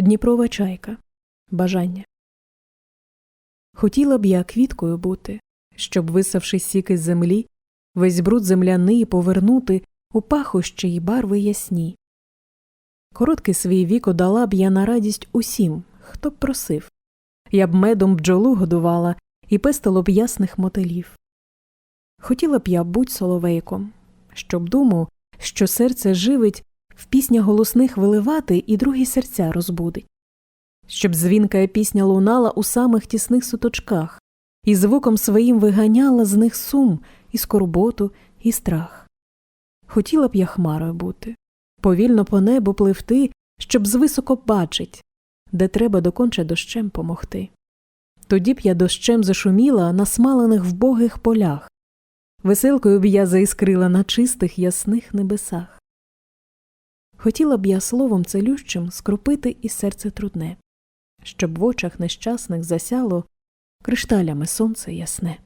Дніпрова чайка. Бажання. Хотіла б я квіткою бути, щоб, висавши сіки з землі, весь бруд земляний повернути у пахощі й барви ясні. Короткий свій вік одала б я на радість усім, хто б просив. Я б медом бджолу годувала і пестило б ясних мотилів. Хотіла б я будь соловейком, щоб думав, що серце живить, в піснях голосних виливати і другі серця розбудить. Щоб дзвінка пісня лунала у самих тісних суточках, і звуком своїм виганяла з них сум, і скорботу, і страх. Хотіла б я хмарою бути, повільно по небу пливти, щоб звисоко бачить, де треба доконче дощем помогти. Тоді б я дощем зашуміла на смалених вбогих полях, веселкою б я заіскрила на чистих ясних небесах. Хотіла б я словом целющим скропити і серце трудне, щоб в очах нещасних засяло кришталями сонце ясне.